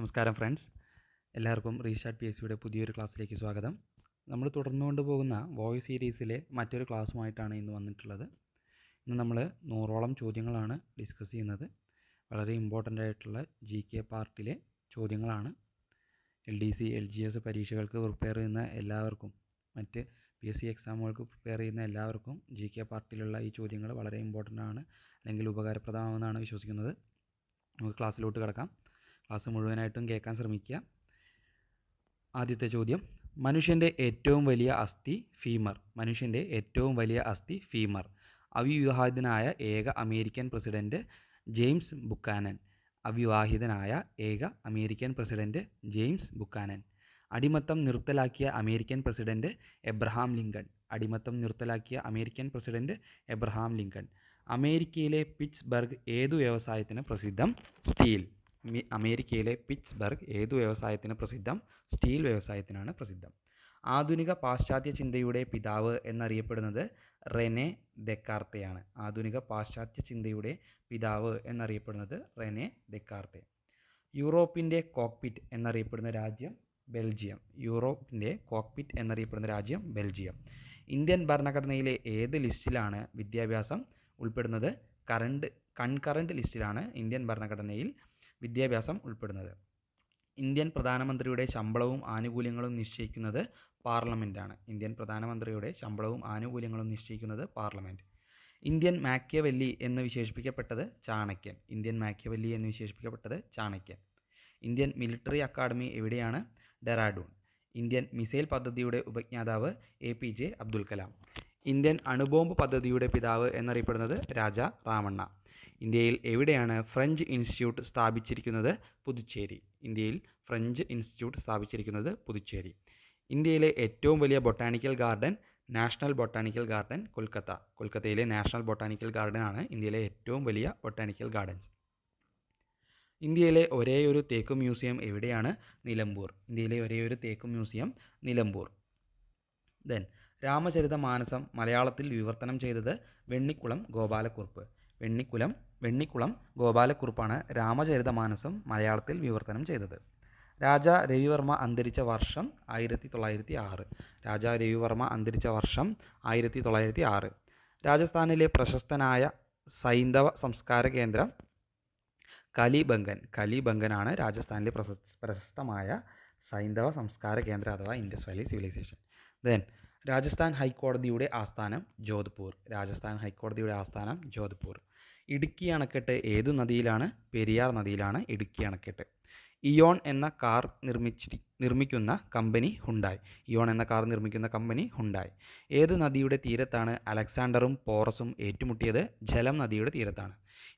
നമസ്കാരം ഫ്രണ്ട്സ്. എല്ലാവർക്കും റീഷാർട്ട് P S സിയുടെ പുതിയൊരു ക്ലാസ്സിലേക്ക് സ്വാഗതം. നമ്മൾ തുടർന്നുകൊണ്ട് പോകുന്ന വോയിസ് സീരീസിലെ മറ്റൊരു ക്ലാസ്സുമായിട്ടാണ് ഇന്ന് വന്നിട്ടുള്ളത്. ഇന്ന് നമ്മൾ നൂറോളം ചോദ്യങ്ങളാണ് ഡിസ്കസ് ചെയ്യുന്നത്. വളരെ ഇമ്പോർട്ടന്റ് ആയിട്ടുള്ള ജി കെ പാർട്ടിലെ ചോദ്യങ്ങളാണ്. L D C L G S പരീക്ഷകൾക്ക് പ്രിപ്പയർ ചെയ്യുന്ന എല്ലാവർക്കും മറ്റ് പി എസ് സി എക്സാമുകൾക്ക് പ്രിപ്പയർ ചെയ്യുന്ന എല്ലാവർക്കും ജി കെ പാർട്ടിലുള്ള ഈ ചോദ്യങ്ങൾ വളരെ ഇമ്പോർട്ടന്റ് ആണ് അല്ലെങ്കിൽ ഉപകാരപ്രദമാണെന്നാണ് വിശ്വസിക്കുന്നത്. നമുക്ക് ക്ലാസ്സിലോട്ട് കിടക്കാം. ക്ലാസ് മുഴുവനായിട്ടും കേൾക്കാൻ ശ്രമിക്കുക. ആദ്യത്തെ ചോദ്യം മനുഷ്യന്റെ ഏറ്റവും വലിയ അസ്ഥി ഫീമർ. മനുഷ്യന്റെ ഏറ്റവും വലിയ അസ്ഥി ഫീമർ. അവിവാഹിതനായ ഏക അമേരിക്കൻ പ്രസിഡന്റ് ജെയിംസ് ബുക്കാനൻ. അവിവാഹിതനായ ഏക അമേരിക്കൻ പ്രസിഡന്റ് ജെയിംസ് ബുക്കാനൻ. അടിമത്തം നിർത്തലാക്കിയ അമേരിക്കൻ പ്രസിഡന്റ് എബ്രഹാം ലിങ്കൺ. അടിമത്തം നിർത്തലാക്കിയ അമേരിക്കൻ പ്രസിഡന്റ് എബ്രഹാം ലിങ്കൺ. അമേരിക്കയിലെ പിറ്റ്സ്ബർഗ് ഏതു വ്യവസായത്തിന് പ്രസിദ്ധം? സ്റ്റീൽ. അമേരിക്കയിലെ പിറ്റ്സ്ബർഗ് ഏതു വ്യവസായത്തിന് പ്രസിദ്ധം? സ്റ്റീൽ വ്യവസായത്തിനാണ് പ്രസിദ്ധം. ആധുനിക പാശ്ചാത്യ ചിന്തയുടെ പിതാവ് എന്നറിയപ്പെടുന്നത് റെനെ ദെക്കാർത്തയാണ്. ആധുനിക പാശ്ചാത്യ ചിന്തയുടെ പിതാവ് എന്നറിയപ്പെടുന്നത് റെനെ ദെക്കാർത്തെ. യൂറോപ്പിന്റെ കോക്പിറ്റ് എന്നറിയപ്പെടുന്ന രാജ്യം ബെൽജിയം. യൂറോപ്പിന്റെ കോക്പിറ്റ് എന്നറിയപ്പെടുന്ന രാജ്യം ബെൽജിയം. ഇന്ത്യൻ ഭരണഘടനയിലെ ഏത് ലിസ്റ്റിലാണ് വിദ്യാഭ്യാസം ഉൾപ്പെടുന്നത്? കറണ്ട് കൺകറന്റ് ലിസ്റ്റിലാണ് ഇന്ത്യൻ ഭരണഘടനയിൽ വിദ്യാഭ്യാസം ഉൾപ്പെടുന്നത്. ഇന്ത്യൻ പ്രധാനമന്ത്രിയുടെ ശമ്പളവും ആനുകൂല്യങ്ങളും നിശ്ചയിക്കുന്നത് പാർലമെന്റാണ് ഇന്ത്യൻ പ്രധാനമന്ത്രിയുടെ ശമ്പളവും ആനുകൂല്യങ്ങളും നിശ്ചയിക്കുന്നത് പാർലമെന്റ് ഇന്ത്യൻ മാക്യവെല്ലി എന്ന് വിശേഷിപ്പിക്കപ്പെട്ടത് ചാണക്യൻ. ഇന്ത്യൻ മാക്യവെല്ലി എന്ന് വിശേഷിപ്പിക്കപ്പെട്ടത് ചാണക്യൻ. ഇന്ത്യൻ മിലിറ്ററി അക്കാഡമി എവിടെയാണ്? ഡെറാഡൂൺ. ഇന്ത്യൻ മിസൈൽ പദ്ധതിയുടെ ഉപജ്ഞാതാവ് A P J Abdul Kalam. Indian അണുബോംബ് പദ്ധതിയുടെ പിതാവ് എന്നറിയപ്പെടുന്നത് രാജ റാമണ്ണ. ഇന്ത്യയിൽ എവിടെയാണ് ഫ്രഞ്ച് ഇൻസ്റ്റിറ്റ്യൂട്ട് സ്ഥാപിച്ചിരിക്കുന്നത്? പുതുച്ചേരി. ഇന്ത്യയിൽ ഫ്രഞ്ച് ഇൻസ്റ്റിറ്റ്യൂട്ട് സ്ഥാപിച്ചിരിക്കുന്നത് പുതുച്ചേരി. ഇന്ത്യയിലെ ഏറ്റവും വലിയ botanical garden national botanical garden Kolkata. കൊൽക്കത്തയിലെ നാഷണൽ ബൊട്ടാണിക്കൽ ഗാർഡൻ ആണ് ഇന്ത്യയിലെ ഏറ്റവും വലിയ ബൊട്ടാണിക്കൽ ഗാർഡൻസ്. ഇന്ത്യയിലെ ഒരേയൊരു തേക്ക് മ്യൂസിയം എവിടെയാണ്? നിലമ്പൂർ. ഇന്ത്യയിലെ ഒരേയൊരു തേക്ക് മ്യൂസിയം നിലമ്പൂർ. ദെൻ രാമചരിത മാനസം മലയാളത്തിൽ വിവർത്തനം ചെയ്തത് വെണ്ണിക്കുളം ഗോപാലക്കുറുപ്പ്. വെണ്ണിക്കുളം വെണ്ണിക്കുളം ഗോപാലക്കുറുപ്പാണ് രാമചരിതമാനസം മലയാളത്തിൽ വിവർത്തനം ചെയ്തത്. രാജ രവിവർമ്മ അന്തരിച്ച വർഷം ആയിരത്തി തൊള്ളായിരത്തി ആറ് രാജ രവിവർമ്മ അന്തരിച്ച വർഷം ആയിരത്തി തൊള്ളായിരത്തി ആറ് രാജസ്ഥാനിലെ പ്രശസ്തനായ സൈന്ധവ സംസ്കാര കേന്ദ്രം കലിബംഗൻ. കലിബംഗനാണ് രാജസ്ഥാനിലെ പ്രശസ് പ്രശസ്തമായ സൈന്ധവ സംസ്കാര കേന്ദ്രം അഥവാ Indus valley civilisation. Then Rajasthan ഹൈക്കോടതിയുടെ ആസ്ഥാനം ജോധ്പൂർ. രാജസ്ഥാൻ ഹൈക്കോടതിയുടെ ആസ്ഥാനം ജോധ്പൂർ. ഇടുക്കി അണക്കെട്ട് ഏത് നദിയിലാണ്? പെരിയാർ നദിയിലാണ് ഇടുക്കി അണക്കെട്ട്. ഇയോൺ എന്ന കാർ നിർമ്മിച്ചി നിർമ്മിക്കുന്ന കമ്പനി ഹുണ്ടായി. ഇയോൺ എന്ന കാർ നിർമ്മിക്കുന്ന കമ്പനി ഹുണ്ടായി. ഏത് നദിയുടെ തീരത്താണ് അലക്സാണ്ടറും പോറസും ഏറ്റുമുട്ടിയത്? ജലം നദിയുടെ തീരത്താണ്.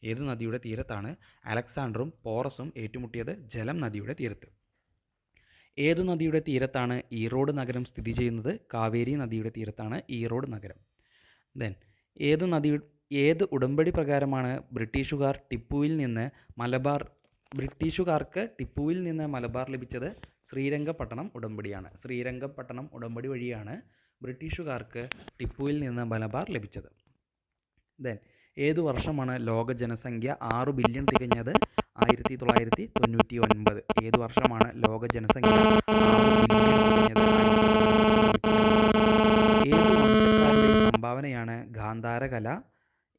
ഏത് നദിയുടെ തീരത്താണ് അലക്സാണ്ടറും പോറസും ഏറ്റുമുട്ടിയത്? ജലം നദിയുടെ തീരത്ത്. ഏതു നദിയുടെ തീരത്താണ് ഈറോഡ് നഗരം സ്ഥിതി ചെയ്യുന്നത്? കാവേരി നദിയുടെ തീരത്താണ് ഈറോഡ് നഗരം. ദെൻ ഏത് നദി ഏത് ഉടമ്പടി പ്രകാരമാണ് ബ്രിട്ടീഷുകാർ ടിപ്പുവിൽ നിന്ന് മലബാർ ബ്രിട്ടീഷുകാർക്ക് ടിപ്പുവിൽ നിന്ന് മലബാർ ലഭിച്ചത് ശ്രീരംഗപട്ടണം ഉടമ്പടിയാണ്. ശ്രീരംഗപട്ടണം ഉടമ്പടി വഴിയാണ് ബ്രിട്ടീഷുകാർക്ക് ടിപ്പുവിൽ നിന്ന് മലബാർ ലഭിച്ചത്. ദെൻ ഏതു വർഷമാണ് ലോക ജനസംഖ്യ ആറ് ബില്യൺ തികഞ്ഞത്? ആയിരത്തി തൊള്ളായിരത്തി തൊണ്ണൂറ്റി ഒൻപത് ഏതു വർഷമാണ് ലോക ജനസംഖ്യ ഏത് സംഭാവനയാണ് ഗാന്ധാരകല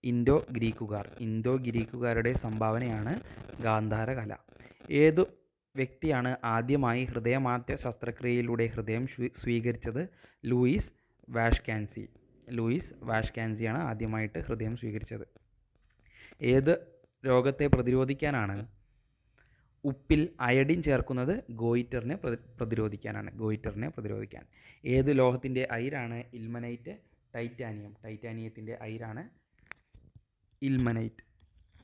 ഇൻഡോ ഗ്രീക്കുകാർ. ഇൻഡോ ഗ്രീക്കുകാരുടെ സംഭാവനയാണ് ഗാന്ധാര കല ഏതു വ്യക്തിയാണ് ആദ്യമായി ഹൃദയമാറ്റ ശസ്ത്രക്രിയയിലൂടെ ഹൃദയം സ്വീകരിച്ചത്? ലൂയിസ് വാഷ്കാൻസി. ലൂയിസ് വാഷ്കാൻസിയാണ് ആദ്യമായിട്ട് ഹൃദയം സ്വീകരിച്ചത്. ഏത് രോഗത്തെ പ്രതിരോധിക്കാനാണ്? ഉപ്പിൽ അയഡിൻ ചേർക്കുന്നത് ഗോയിറ്ററിനെ പ്രതിരോധിക്കാനാണ്. ഗോയിറ്ററിനെ പ്രതിരോധിക്കാൻ. ഏത് ലോഹത്തിന്റെ അയിരാണ് ഇൽമനൈറ്റ്? ടൈറ്റാനിയം. ടൈറ്റാനിയത്തിന്റെ അയിരാണ് ഇൽമനൈറ്റ്.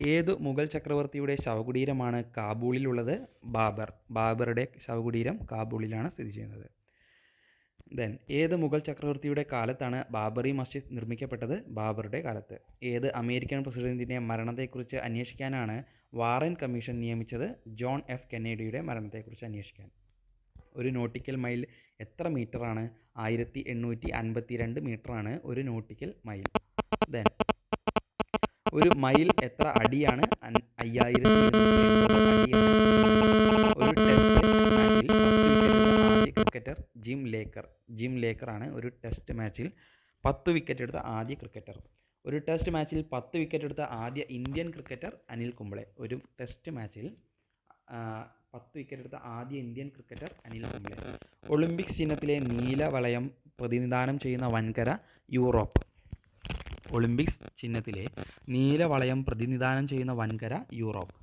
ഏത് മുഗൾ ചക്രവർത്തിയുടെ ശവകുടീരമാണ് കാബൂളിലുള്ളത്? ബാബർ. ബാബറുടെ ശവകുടീരം കാബൂളിലാണ് സ്ഥിതി ചെയ്യുന്നത്. ദെൻ ഏത് മുഗൾ ചക്രവർത്തിയുടെ കാലത്താണ് ബാബറി മസ്ജിദ് നിർമ്മിക്കപ്പെട്ടത്? ബാബറുടെ കാലത്ത്. ഏത് അമേരിക്കൻ പ്രസിഡന്റിന്റെ മരണത്തെക്കുറിച്ച് അന്വേഷിക്കാനാണ് വാറൻ കമ്മീഷൻ നിയമിച്ചത്? ജോൺ എഫ് കെന്നഡിയുടെ മരണത്തെക്കുറിച്ച് അന്വേഷിക്കാൻ. ഒരു നോട്ടിക്കൽ മൈൽ എത്ര മീറ്ററാണ്? ആയിരത്തി എണ്ണൂറ്റി അൻപത്തി രണ്ട് മീറ്ററാണ് ഒരു നോട്ടിക്കൽ മൈൽ. ദെൻ ഒരു മൈൽ എത്ര അടിയാണ് ഒരു test cricketer Jim Laker. Jim ലേക്കറാണ് ഒരു ടെസ്റ്റ് മാച്ചിൽ പത്ത് വിക്കറ്റ് എടുത്ത ആദ്യ ക്രിക്കറ്റർ ഒരു ടെസ്റ്റ് മാച്ചിൽ പത്ത് വിക്കറ്റ് എടുത്ത ആദ്യ ഇന്ത്യൻ ക്രിക്കറ്റർ അനിൽ കുംബ്ലെ ഒരു ടെസ്റ്റ് മാച്ചിൽ പത്ത് വിക്കറ്റ് എടുത്ത ആദ്യ Indian cricketer Anil Kumble Olympics ചിഹ്നത്തിലെ നീല വളയം പ്രതിനിധാനം ചെയ്യുന്ന വൻകര യൂറോപ്പ്. ഒളിമ്പിക്സ് ചിഹ്നത്തിലെ നീല വളയം പ്രതിനിധാനം ചെയ്യുന്ന വൻകര യൂറോപ്പ്.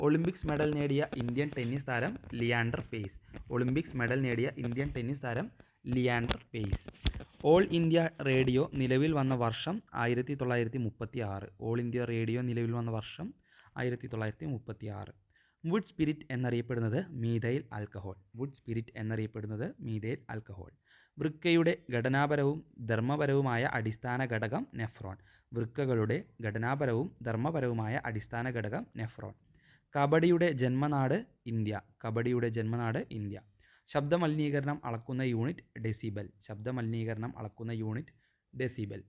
ഒളിമ്പിക്സ് മെഡൽ നേടിയ ഇന്ത്യൻ ടെന്നീസ് താരം ലിയാൻഡർ പേസ് ഒളിമ്പിക്സ് മെഡൽ നേടിയ ഇന്ത്യൻ ടെന്നീസ് താരം Leander Paes All India Radio നിലവിൽ വന്ന വർഷം ആയിരത്തി തൊള്ളായിരത്തി മുപ്പത്തി ആറ് ഓൾ ഇന്ത്യ റേഡിയോ നിലവിൽ വന്ന വർഷം ആയിരത്തി തൊള്ളായിരത്തി മുപ്പത്തി ആറ് വുഡ് സ്പിരിറ്റ് എന്നറിയപ്പെടുന്നത് മീഥൈൽ ആൽക്കഹോൾ. വുഡ് സ്പിരിറ്റ് എന്നറിയപ്പെടുന്നത് മീഥൈൽ ആൽക്കഹോൾ. വൃക്കയുടെ ഘടനാപരവും ധർമ്മപരവുമായ അടിസ്ഥാന ഘടകം നെഫ്രോൺ. വൃക്കകളുടെ ഘടനാപരവും ധർമ്മപരവുമായ അടിസ്ഥാന ഘടകം നെഫ്രോൺ. കബഡിയുടെ ജന്മനാട് ഇന്ത്യ. കബഡിയുടെ ജന്മനാട് ഇന്ത്യ. ശബ്ദമലിനീകരണം അളക്കുന്ന യൂണിറ്റ് ഡെസിബൽ. ശബ്ദമലിനീകരണം അളക്കുന്ന യൂണിറ്റ് ഡെസിബൽ.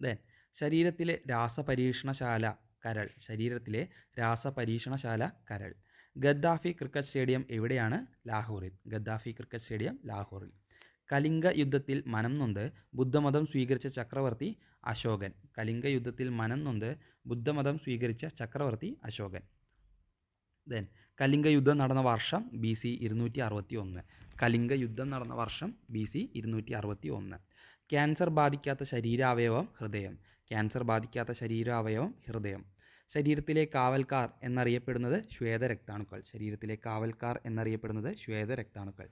ദെൻ ശരീരത്തിലെ രാസപരീക്ഷണശാല കരൾ. ശരീരത്തിലെ രാസപരീക്ഷണശാല കരൾ. ഗദ്ദാഫി ക്രിക്കറ്റ് സ്റ്റേഡിയം എവിടെയാണ്? ലാഹോറിൽ. ഗദ്ദാഫി ക്രിക്കറ്റ് സ്റ്റേഡിയം ലാഹോറിൽ. കലിംഗ യുദ്ധത്തിൽ മനം നൊന്ത് ബുദ്ധമതം സ്വീകരിച്ച ചക്രവർത്തി അശോകൻ. കലിംഗ യുദ്ധത്തിൽ മനം നൊന്ത് ബുദ്ധമതം സ്വീകരിച്ച ചക്രവർത്തി അശോകൻ. ദെൻ കലിംഗ യുദ്ധം നടന്ന വർഷം ബി സി ഇരുന്നൂറ്റി അറുപത്തി ഒന്ന് കലിംഗ യുദ്ധം നടന്ന വർഷം ബി സി ഇരുന്നൂറ്റി അറുപത്തി ഒന്ന് ക്യാൻസർ ബാധിക്കാത്ത ശരീരാവയവം ഹൃദയം. ക്യാൻസർ ബാധിക്കാത്ത ശരീരാവയവം ഹൃദയം. ശരീരത്തിലെ കാവൽക്കാർ എന്നറിയപ്പെടുന്നത് ശ്വേതരക്താണുക്കൾ. ശരീരത്തിലെ കാവൽക്കാർ എന്നറിയപ്പെടുന്നത് ശ്വേതരക്താണുക്കൾ.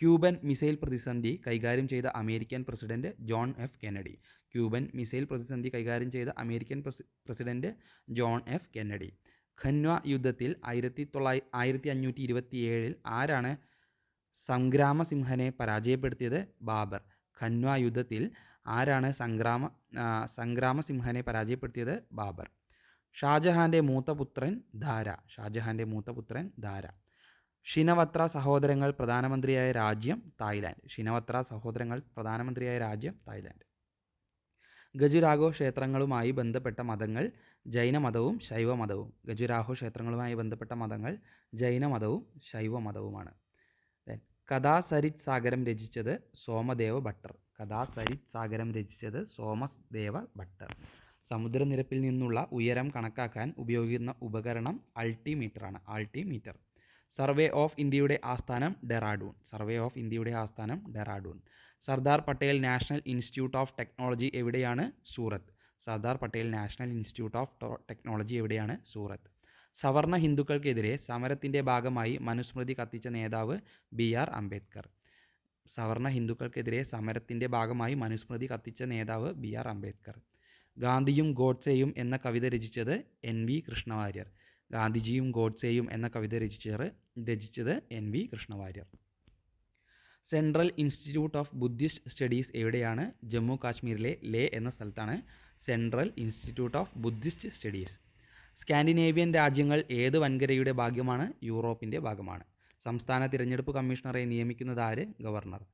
ക്യൂബൻ മിസൈൽ പ്രതിസന്ധി കൈകാര്യം ചെയ്ത American president John F Kennedy. Cuban missile പ്രതിസന്ധി കൈകാര്യം ചെയ്ത American president John F Kennedy. Khanwa യുദ്ധത്തിൽ ആയിരത്തി തൊള്ളായി ആയിരത്തി അഞ്ഞൂറ്റി ഇരുപത്തി ഏഴിൽ ആരാണ് സംഗ്രാമസിംഹനെ പരാജയപ്പെടുത്തിയത്? ബാബർ. ഖന്വ യുദ്ധത്തിൽ ആരാണ് സംഗ്രാമ സംഗ്രാമ സംഗ്രാമസിംഹനെ പരാജയപ്പെടുത്തിയത്? ബാബർ. ഷാജഹാന്റെ മൂത്ത പുത്രൻ ധാര. ഷാജഹാന്റെ മൂത്ത പുത്രൻ ധാര. ഷിനവത്ര സഹോദരങ്ങൾ പ്രധാനമന്ത്രിയായ രാജ്യം തായ്ലാൻഡ്. ഷിനവത്ര സഹോദരങ്ങൾ പ്രധാനമന്ത്രിയായ രാജ്യം തായ്ലാൻഡ്. ഗജുരാഹോ ക്ഷേത്രങ്ങളുമായി ബന്ധപ്പെട്ട മതങ്ങൾ ജൈനമതവും ശൈവമതവും. ഗജുരാഹോ ക്ഷേത്രങ്ങളുമായി ബന്ധപ്പെട്ട മതങ്ങൾ ജൈനമതവും ശൈവമതവുമാണ്. കഥാസരിത് സാഗരം രചിച്ചത് സോമദേവ ഭട്ടർ. കഥാസരിത് സാഗരം രചിച്ചത് സോമദേവ ഭട്ടർ. സമുദ്രനിരപ്പിൽ നിന്നുള്ള ഉയരം കണക്കാക്കാൻ ഉപയോഗിക്കുന്ന ഉപകരണം അൾട്ടിമീറ്ററാണ്. ആൾട്ടിമീറ്റർ സർവേ ഓഫ് ഇന്ത്യയുടെ ആസ്ഥാനം ഡെറാഡൂൺ. സർവേ ഓഫ് ഇന്ത്യയുടെ ആസ്ഥാനം Dehradun. Sardar Patel National Institute of Technology എവിടെയാണ്? Surat. Sardar Patel National Institute of Technology എവിടെയാണ്? സൂറത്ത്. സവർണ ഹിന്ദുക്കൾക്കെതിരെ സമരത്തിന്റെ ഭാഗമായി മനുസ്മൃതി കത്തിച്ച നേതാവ് ബി ആർ അംബേദ്കർ. സവർണ ഹിന്ദുക്കൾക്കെതിരെ സമരത്തിന്റെ ഭാഗമായി മനുസ്മൃതി കത്തിച്ച നേതാവ് ബി ആർ അംബേദ്കർ. ഗാന്ധിയും ഗോഡ്സെയും എന്ന കവിത രചിച്ചത് എൻ വി കൃഷ്ണവാര്യർ. ഗാന്ധിജിയും ഗോഡ്സേയും എന്ന കവിത രചിച്ചത് രചിച്ചത് N V Krishnavariyar. Central Institute of Buddhist Studies എവിടെയാണ്? ജമ്മു കാശ്മീരിലെ ലേ എന്ന സ്ഥലത്താണ് Central Institute of Buddhist Studies. Scandinavian രാജ്യങ്ങൾ ഏത് വൻകരയുടെ ഭാഗ്യമാണ് യൂറോപ്പിന്റെ ഭാഗമാണ്. സംസ്ഥാന തിരഞ്ഞെടുപ്പ് കമ്മീഷണറെ നിയമിക്കുന്നത് ആര്? ഗവർണർ.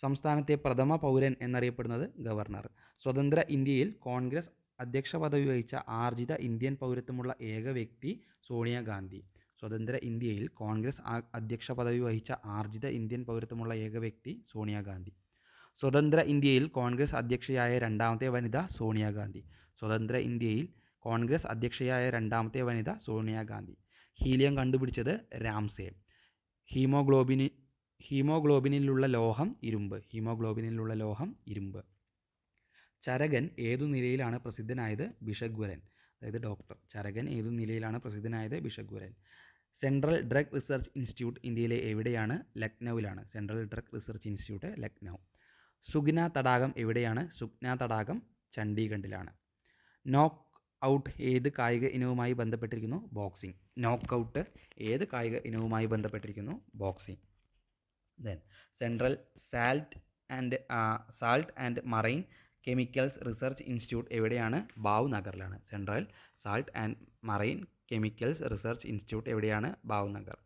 സംസ്ഥാനത്തെ പ്രഥമ പൗരൻ എന്നറിയപ്പെടുന്നത് ഗവർണർ. സ്വതന്ത്ര ഇന്ത്യയിൽ കോൺഗ്രസ് അധ്യക്ഷ പദവി വഹിച്ച ആർജിത ഇന്ത്യൻ പൗരത്വമുള്ള ഏക വ്യക്തി സോണിയാഗാന്ധി സ്വതന്ത്ര ഇന്ത്യയിൽ കോൺഗ്രസ് അധ്യക്ഷ പദവി വഹിച്ച ആർജിത ഇന്ത്യൻ പൗരത്വമുള്ള ഏക വ്യക്തി സോണിയാഗാന്ധി സ്വതന്ത്ര ഇന്ത്യയിൽ കോൺഗ്രസ് അധ്യക്ഷയായ രണ്ടാമത്തെ വനിത സോണിയാഗാന്ധി സ്വതന്ത്ര ഇന്ത്യയിൽ കോൺഗ്രസ് അധ്യക്ഷയായ രണ്ടാമത്തെ വനിത സോണിയാഗാന്ധി ഹീലിയം കണ്ടുപിടിച്ചത് രാംസേ. ഹീമോഗ്ലോബിനി ഹീമോഗ്ലോബിനിലുള്ള ലോഹം ഇരുമ്പ്. ഹീമോഗ്ലോബിനിലുള്ള ലോഹം ഇരുമ്പ്. ചരകൻ ഏതു നിലയിലാണ് പ്രസിദ്ധനായത്? ബിഷഗ്വരൻ അതായത് ഡോക്ടർ. ചരകൻ ഏതു നിലയിലാണ് പ്രസിദ്ധനായത്? ബിഷഗ്വരൻ സെൻട്രൽ ഡ്രഗ് റിസർച്ച് ഇൻസ്റ്റിറ്റ്യൂട്ട് ഇന്ത്യയിലെ എവിടെയാണ്? ലക്നൌവിലാണ്. Central Drug Research Institute Lucknow. Sugna തടാകം എവിടെയാണ്? സുഗ്ന തടാകം ചണ്ഡീഗഡിലാണ് നോക്ക് ഔട്ട് ഏത് കായിക ഇനവുമായി ബന്ധപ്പെട്ടിരിക്കുന്നു? ബോക്സിംഗ്. നോക്ക് ഔട്ട് ഏത് കായിക ഇനവുമായി ബന്ധപ്പെട്ടിരിക്കുന്നു? Boxing. Then Central Salt and Salt and Marine Chemicals Research Institute എവിടെയാണ്? ഭാവ്നഗറിലാണ് Central Salt and Marine Chemicals Research Institute എവിടെയാണ്? ഭാവ്നഗർ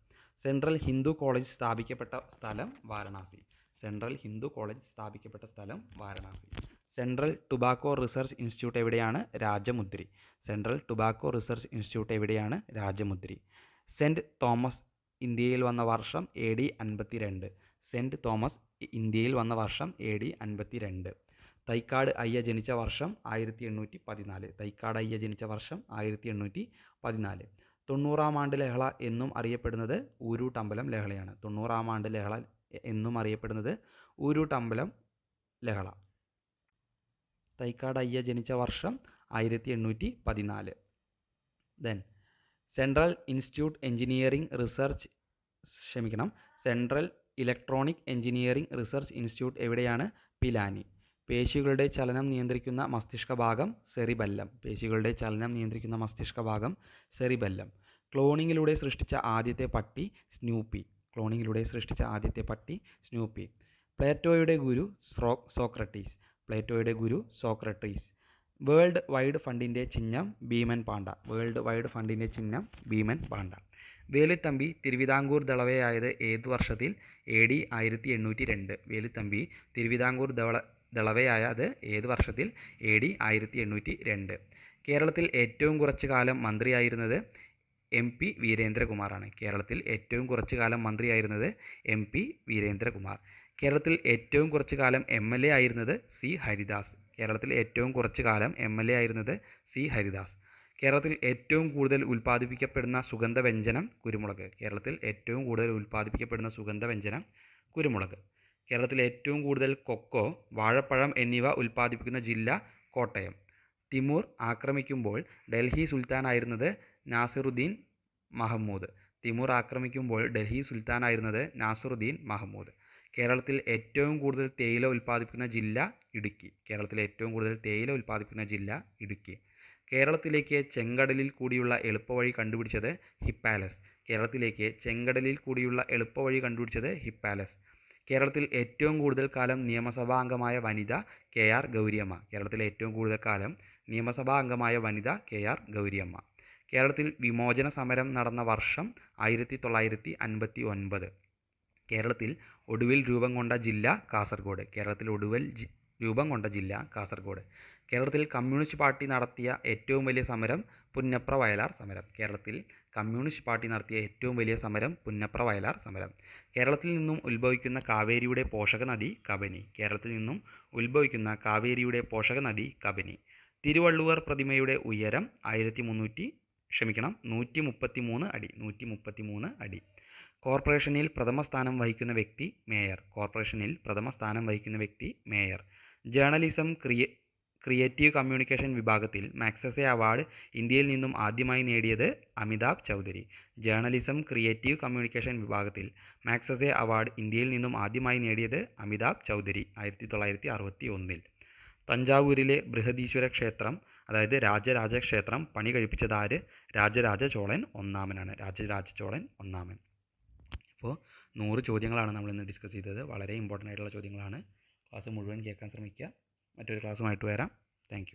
സെൻട്രൽ ഹിന്ദു കോളേജ് സ്ഥാപിക്കപ്പെട്ട സ്ഥലം വാരണാസി. സെൻട്രൽ ഹിന്ദു കോളേജ് സ്ഥാപിക്കപ്പെട്ട സ്ഥലം Varanasi. Central Tobacco Research Institute എവിടെയാണ്? Rajahmundry. Central Tobacco Research Institute എവിടെയാണ്? Rajahmundry. Saint Thomas ഇന്ത്യയിൽ വന്ന വർഷം എ ഡി അൻപത്തി രണ്ട് സെന്റ് തോമസ് ഇന്ത്യയിൽ വന്ന വർഷം എ ഡി അൻപത്തി രണ്ട് തൈക്കാട് അയ്യ ജനിച്ച വർഷം ആയിരത്തി എണ്ണൂറ്റി പതിനാല് തൈക്കാട് അയ്യ ജനിച്ച വർഷം ആയിരത്തി എണ്ണൂറ്റി പതിനാല് തൊണ്ണൂറാം ആണ്ട് ലഹള എന്നും അറിയപ്പെടുന്നത് ഊരൂട്ടമ്പലം ലഹളയാണ്. തൊണ്ണൂറാം ആണ്ട് ലഹള എന്നും അറിയപ്പെടുന്നത് ഊരൂട്ടമ്പലം ലഹള. തൈക്കാട് അയ്യ ജനിച്ച വർഷം ആയിരത്തി എണ്ണൂറ്റി പതിനാല് then Central Institute Engineering Research ക്ഷമിക്കണം. Central Electronic Engineering Research Institute എവിടെയാണ്? പിലാനി പേശികളുടെ ചലനം നിയന്ത്രിക്കുന്ന മസ്തിഷ്ക ഭാഗം സെറിബല്ലം. പേശികളുടെ ചലനം നിയന്ത്രിക്കുന്ന മസ്തിഷ്ക ഭാഗം സെറിബല്ലം. ക്ലോണിങ്ങിലൂടെ സൃഷ്ടിച്ച ആദ്യത്തെ പട്ടി സ്നൂപ്പി. ക്ലോണിങ്ങിലൂടെ സൃഷ്ടിച്ച ആദ്യത്തെ പട്ടി സ്നൂപ്പി. പ്ലേറ്റോയുടെ ഗുരു സ്രോ സോക്രട്ടീസ്. പ്ലേറ്റോയുടെ ഗുരു സോക്രട്ടീസ്. വേൾഡ് വൈഡ് ഫണ്ടിന്റെ ചിഹ്നം ഭീമൻ പാണ്ഡ. വേൾഡ് വൈഡ് ഫണ്ടിന്റെ ചിഹ്നം ഭീമൻ പാണ്ഡ. വേലുത്തമ്പി തിരുവിതാംകൂർ ദളവയായത് ഏത് വർഷത്തിൽ? എ ഡി ആയിരത്തി എണ്ണൂറ്റി രണ്ട്. വേലുത്തമ്പി തിരുവിതാംകൂർ ദള ദളവയായത് ഏത് വർഷത്തിൽ? എ ഡി ആയിരത്തി എണ്ണൂറ്റി രണ്ട് കേരളത്തിൽ ഏറ്റവും കുറച്ച് കാലം മന്ത്രിയായിരുന്നത് എം പി വീരേന്ദ്രകുമാറാണ്. കേരളത്തിൽ ഏറ്റവും കുറച്ച് കാലം മന്ത്രിയായിരുന്നത് എം പി വീരേന്ദ്രകുമാർ. കേരളത്തിൽ ഏറ്റവും കുറച്ച് കാലം എം എൽ എ ആയിരുന്നത് സി ഹരിദാസ്. കേരളത്തിൽ ഏറ്റവും കുറച്ച് കാലം എം എൽ എ ആയിരുന്നത് സി ഹരിദാസ്. കേരളത്തിൽ ഏറ്റവും കൂടുതൽ ഉൽപ്പാദിപ്പിക്കപ്പെടുന്ന സുഗന്ധവ്യഞ്ജനം കുരുമുളക്. കേരളത്തിൽ ഏറ്റവും കൂടുതൽ ഉൽപ്പാദിപ്പിക്കപ്പെടുന്ന സുഗന്ധവ്യഞ്ജനം കുരുമുളക്. കേരളത്തിൽ ഏറ്റവും കൂടുതൽ കൊക്കോ വാഴപ്പഴം എന്നിവ ഉൽപ്പാദിപ്പിക്കുന്ന ജില്ല കോട്ടയം. തിമൂർ ആക്രമിക്കുമ്പോൾ ഡൽഹി സുൽത്താനായിരുന്നത് നാസിറുദ്ദീൻ മഹമ്മൂദ് തിമൂർ ആക്രമിക്കുമ്പോൾ ഡൽഹി സുൽത്താനായിരുന്നത് നാസിറുദ്ദീൻ മഹമ്മൂദ് കേരളത്തിൽ ഏറ്റവും കൂടുതൽ തേയില ഉൽപ്പാദിപ്പിക്കുന്ന ജില്ല ഇടുക്കി. കേരളത്തിൽ ഏറ്റവും കൂടുതൽ തേയില ഉൽപ്പാദിപ്പിക്കുന്ന ജില്ല ഇടുക്കി. കേരളത്തിലേക്ക് ചെങ്കടലിൽ കൂടിയുള്ള എളുപ്പവഴി കണ്ടുപിടിച്ചത് ഹിപ്പാലസ്. കേരളത്തിലേക്ക് ചെങ്കടലിൽ കൂടിയുള്ള എളുപ്പവഴി കണ്ടുപിടിച്ചത് ഹിപ്പാലസ്. കേരളത്തിൽ ഏറ്റവും കൂടുതൽ കാലം നിയമസഭാ അംഗമായ വനിത കെ ആർ ഗൗരിയമ്മ. കേരളത്തിലെ ഏറ്റവും കൂടുതൽ കാലം നിയമസഭാ അംഗമായ വനിത കെ ആർ ഗൗരിയമ്മ. കേരളത്തിൽ വിമോചന സമരം നടന്ന വർഷം ആയിരത്തി തൊള്ളായിരത്തി അൻപത്തി ഒൻപത് കേരളത്തിൽ ഒടുവിൽ രൂപം കൊണ്ട ജില്ല കാസർഗോഡ്. കേരളത്തിൽ ഒടുവിൽ രൂപം കൊണ്ട ജില്ല കാസർഗോഡ്. കേരളത്തിൽ കമ്മ്യൂണിസ്റ്റ് പാർട്ടി നടത്തിയ ഏറ്റവും വലിയ സമരം പുന്നപ്ര വയലാർ സമരം. കേരളത്തിൽ കമ്മ്യൂണിസ്റ്റ് പാർട്ടി നടത്തിയ ഏറ്റവും വലിയ സമരം പുന്നപ്ര വയലാർ സമരം. കേരളത്തിൽ നിന്നും ഉത്ഭവിക്കുന്ന കാവേരിയുടെ പോഷക നദി കബനി. കേരളത്തിൽ നിന്നും ഉത്ഭവിക്കുന്ന കാവേരിയുടെ പോഷക നദി കബനി. തിരുവള്ളുവർ പ്രതിമയുടെ ഉയരം ആയിരത്തി മുന്നൂറ്റി ക്ഷമിക്കണം നൂറ്റി മുപ്പത്തി മൂന്ന് അടി നൂറ്റി മുപ്പത്തി മൂന്ന് അടി. കോർപ്പറേഷനിൽ പ്രഥമ സ്ഥാനം വഹിക്കുന്ന വ്യക്തി മേയർ. കോർപ്പറേഷനിൽ പ്രഥമ സ്ഥാനം വഹിക്കുന്ന വ്യക്തി മേയർ. ജേർണലിസം ക്രിയ ക്രിയേറ്റീവ് കമ്മ്യൂണിക്കേഷൻ വിഭാഗത്തിൽ മാക്സസെ അവാർഡ് ഇന്ത്യയിൽ നിന്നും ആദ്യമായി നേടിയത് Amitabh Chaudhary. Journalism creative communication വിഭാഗത്തിൽ മാക്സസെ അവാർഡ് ഇന്ത്യയിൽ നിന്നും ആദ്യമായി നേടിയത് അമിതാഭ് ചൗധരി ആയിരത്തി തൊള്ളായിരത്തി അറുപത്തി ഒന്നിൽ തഞ്ചാവൂരിലെ ബൃഹദീശ്വര ക്ഷേത്രം അതായത് രാജരാജ ക്ഷേത്രം പണി കഴിപ്പിച്ചത് ആര്? രാജരാജ ചോളൻ ഒന്നാമനാണ്. രാജരാജ ചോളൻ ഒന്നാമൻ. അപ്പോൾ നൂറ് ചോദ്യങ്ങളാണ് നമ്മൾ ഇന്ന് ഡിസ്കസ് ചെയ്തത്. വളരെ ഇമ്പോർട്ടന്റ് ആയിട്ടുള്ള ചോദ്യങ്ങളാണ്. ക്ലാസ് മുഴുവൻ കേൾക്കാൻ ശ്രമിക്കുക. മറ്റൊരു ക്ലാസ്സുമായിട്ട് വരാം. താങ്ക്